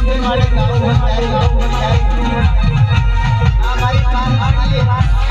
મારી કાન